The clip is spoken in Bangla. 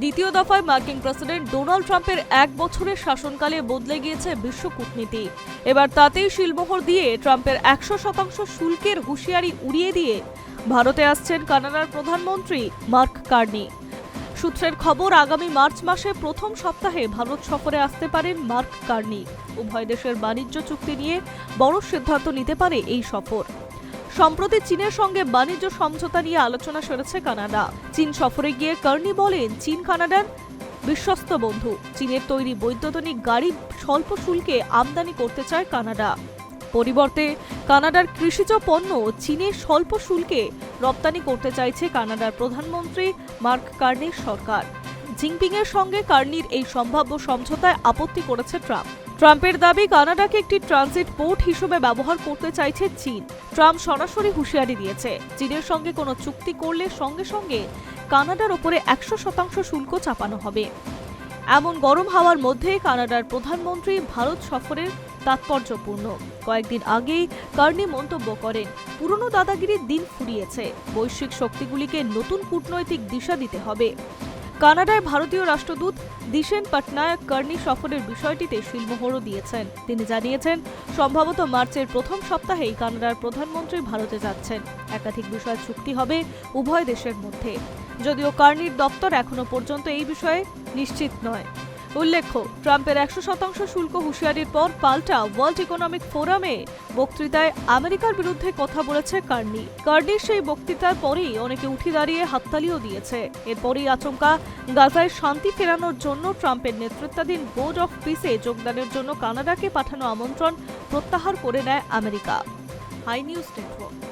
দ্বিতীয় দফায় মার্কিন প্রেসিডেন্ট ডোনাল্ড ট্রাম্পের এক বছরের শাসনকালে বদলে গিয়েছে বিশ্ব কূটনীতি। এবার তাতেই শিলমোহর দিয়ে ট্রাম্পের একশো শতাংশ শুল্কের হুঁশিয়ারি উড়িয়ে দিয়ে ভারতে আসছেন কানাডার প্রধানমন্ত্রী মার্ক কার্নি। সূত্রের খবর, আগামী মার্চ মাসে প্রথম সপ্তাহে ভারত সফরে আসতে পারেন মার্ক কার্নি। উভয় দেশের বাণিজ্য চুক্তি নিয়ে বড় সিদ্ধান্ত নিতে পারে এই সফর। সম্প্রতি চীনের সঙ্গে বাণিজ্য সমঝোতা নিয়ে আলোচনা সেরেছে কানাডা। চীন সফরে গিয়ে কার্নি বলেন, চীন, কানাডার বিশ্বস্ত বন্ধু। চীনের তৈরি বৈদ্যুতিক গাড়ি স্বল্প শুল্কে আমদানি করতে চায় কানাডা। পরিবর্তে, কানাডার কৃষিজ পণ্য চীনে স্বল্প শুল্কে রপ্তানি করতে চাইছে কানাডার প্রধানমন্ত্রী মার্ক কার্নির সরকার। জিনপিংয়ের সঙ্গে কার্নির এই সম্ভাব্য সমঝোতায় আপত্তি করেছে ট্রাম্প। ট্রাম্পের দাবি, কানাডাকে একটি ট্রানজিট পোর্ট হিসেবে ব্যবহার করতে চাইছে চীন। ট্রাম্প সরাসরি হুঁশিয়ারি দিয়েছে। চীনের সঙ্গে কোনো চুক্তি করলে সঙ্গে সঙ্গে কানাডার ওপরে একশো শতাংশ শুল্ক চাপানো হবে। এমন গরম হাওয়ার মধ্যে কানাডার প্রধানমন্ত্রী ভারত সফরের তাৎপর্যপূর্ণ। কয়েকদিন আগেই কার্নি মন্তব্য করেন, পুরনো দাদাগিরির দিন ফুরিয়েছে। বৈশ্বিক শক্তিগুলিকে নতুন কূটনৈতিক দিশা দিতে হবে। কানাডায় ভারতীয় রাষ্ট্রদূত দিশেন পটনায়ক কার্নি সফরের বিষয়টিতে শিলমোহরও দিয়েছেন। তিনি জানিয়েছেন, সম্ভবত মার্চের প্রথম সপ্তাহেই কানাডার প্রধানমন্ত্রী ভারতে যাচ্ছেন। একাধিক বিষয় চুক্তি হবে উভয় দেশের মধ্যে। যদিও কার্নির দপ্তর এখনও পর্যন্ত এই বিষয়ে নিশ্চিত নয়। উল্লেখ্য, ট্রাম্পের একশো শতাংশ শুল্ক হুঁশিয়ারির পর পাল্টা ওয়ার্ল্ড ইকোনমিক ফোরামে বক্তৃতায় আমেরিকার বিরুদ্ধে কথা বলেছে কার্নি। কার্নির সেই বক্তৃতার পরেই অনেকে উঠে দাঁড়িয়ে হাততালিও দিয়েছে। এরপরই আচমকা গাজায় শান্তি ফেরানোর জন্য ট্রাম্পের নেতৃত্বাধীন বোর্ড অফ পিসে যোগদানের জন্য কানাডাকে পাঠানো আমন্ত্রণ প্রত্যাহার করে নেয় আমেরিকা। High news network.